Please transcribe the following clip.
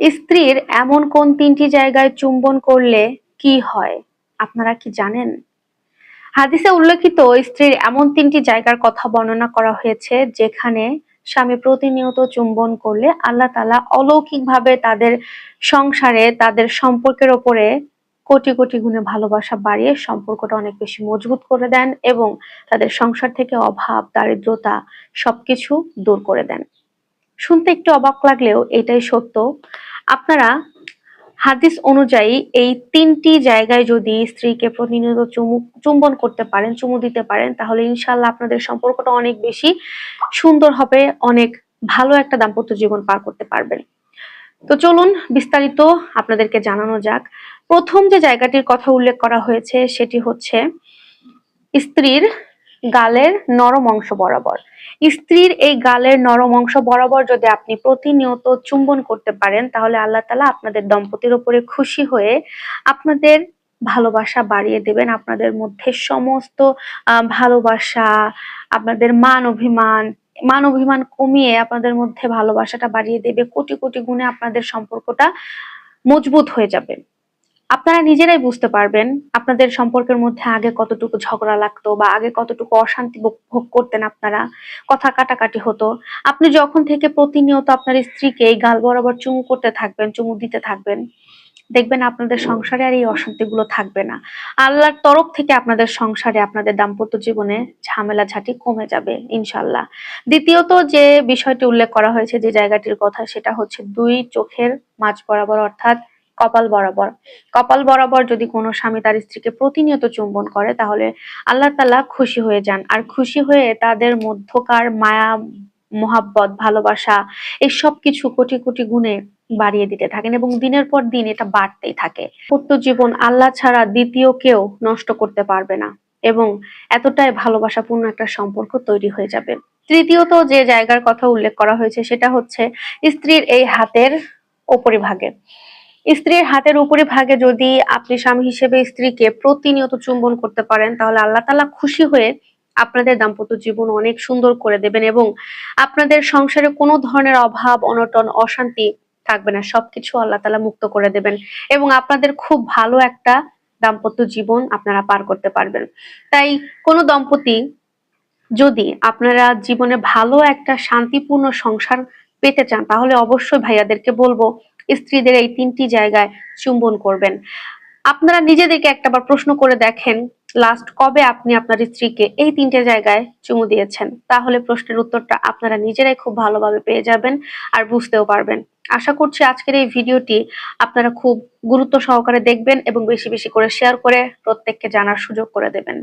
স্ত্রীর এমন কোন তিনটি জায়গায় চুম্বন করলে কি হয়? আপনারা কি জানেন? হাদিসে উল্লেখিত স্ত্রীর এমন তিনটি জায়গার কথা বর্ণনা করা হয়েছে যেখানে স্বামী প্রতিনিয়ত চুম্বন করলে আল্লাহ তালা অলৌকিকভাবে তাদের সংসারে তাদের সম্পর্কের ওপরে কোটি কোটি গুণে ভালোবাসা বাড়িয়ে সম্পর্কটা অনেক বেশি মজবুত করে দেন এবং তাদের সংসার থেকে অভাব, দারিদ্রতা সবকিছু দূর করে দেন। শুনতে একটু অবাক লাগলেও এটাই সত্য। আপনারা হাদিস অনুযায়ী এই তিনটি জায়গায় যদি স্ত্রীকে প্রতিনিয়ত চুমু, চুম্বন করতে পারেন, চুমু দিতে পারেন, তাহলে ইনশাল্লাহ আপনাদের সম্পর্কটা অনেক বেশি সুন্দর হবে, অনেক ভালো একটা দাম্পত্য জীবন পার করতে পারবেন। তো চলুন বিস্তারিত আপনাদেরকে জানানো যাক। প্রথম যে জায়গাটির কথা উল্লেখ করা হয়েছে, সেটি হচ্ছে স্ত্রীর গালের নরম অংশ বরাবর। স্ত্রীর এই গালের নরম অংশ বরাবর যদি আপনি প্রতিনিয়ত চুম্বন করতে পারেন, তাহলে আল্লাহ তালা আপনাদের দম্পতির উপরে খুশি হয়ে আপনাদের ভালোবাসা বাড়িয়ে দেবেন। আপনাদের মধ্যে সমস্ত ভালোবাসা, আপনাদের মান অভিমান মান অভিমান কমিয়ে আপনাদের মধ্যে ভালোবাসাটা বাড়িয়ে দেবে। কোটি কোটি গুণে আপনাদের সম্পর্কটা মজবুত হয়ে যাবে। আপনারা নিজেরাই বুঝতে পারবেন আপনাদের সম্পর্কের মধ্যে আগে কতটুকু ঝগড়া লাগতো বা আগে কতটুকু অশান্তি ভোগ করতেন আপনারা, কথা কাটাকাটি হতো। আপনি যখন থেকে প্রতিনিয়ত আপনার স্ত্রীকে এই গাল বরাবর চুমু করতে থাকবেন, চুমু দিতে থাকবেন, দেখবেন আপনাদের সংসারে আর এই অশান্তিগুলো থাকবে না। আল্লাহর তরফ থেকে আপনাদের সংসারে আপনাদের দাম্পত্য জীবনে ঝামেলা ঝাঁটি কমে যাবে ইনশাল্লাহ দ্বিতীয়ত যে বিষয়টি উল্লেখ করা হয়েছে, যে জায়গাটির কথা, সেটা হচ্ছে দুই চোখের মাঝ বরাবর, অর্থাৎ কপাল বরাবর। কপাল বরাবর যদি কোনো স্বামী তার স্ত্রীকে প্রতিনিয়ত চুম্বন করে, তাহলে আল্লাহ তালা খুশি হয়ে যান। আর খুশি হয়ে তাদের মধ্যকার মায়া, মোহাব্বত, ভালোবাসা, এই সব কিছু কোটি কোটি গুণে বাড়িয়ে দিতে থাকেন এবং দিনের পর দিন এটা বাড়তেই থাকে। সত্য জীবন আল্লাহ ছাড়া দ্বিতীয় কেউ নষ্ট করতে পারবে না এবং এতটাই ভালোবাসাপূর্ণ একটা সম্পর্ক তৈরি হয়ে যাবে। তৃতীয়ত যে জায়গার কথা উল্লেখ করা হয়েছে, সেটা হচ্ছে স্ত্রীর এই হাতের ওপরিভাগে। স্ত্রীর হাতের উপরে ভাগে যদি আপনি স্বামী হিসেবে স্ত্রীকে প্রতিনিয়ত চুম্বন করতে পারেন, তাহলে আল্লাহ তালা খুশি হয়ে আপনাদের দাম্পত্য জীবন অনেক সুন্দর করে দেবেন এবং আপনাদের সংসারে কোনো ধরনের অভাব, অনটন, অশান্তি থাকবে না। সবকিছু আল্লাহ তালা মুক্ত করে দেবেন এবং আপনাদের খুব ভালো একটা দাম্পত্য জীবন আপনারা পার করতে পারবেন। তাই কোনো দম্পতি যদি আপনারা জীবনে ভালো একটা শান্তিপূর্ণ সংসার পেতে চান, তাহলে অবশ্যই ভাইয়াদেরকে বলব স্ত্রীদের এই তিনটি জায়গায় চুম্বন করবেন। আপনারা নিজেদেরকে একটাবার প্রশ্ন করে দেখেন লাস্ট কবে আপনি আপনার স্ত্রীকে এই তিনটে জায়গায় চুমু দিয়েছেন? তাহলে প্রশ্নের উত্তরটা আপনারা নিজেরাই খুব ভালোভাবে পেয়ে যাবেন আর বুঝতেও পারবেন। আশা করছি আজকের এই ভিডিওটি আপনারা খুব গুরুত্ব সহকারে দেখবেন এবং বেশি বেশি করে শেয়ার করে প্রত্যেককে জানার সুযোগ করে দেবেন।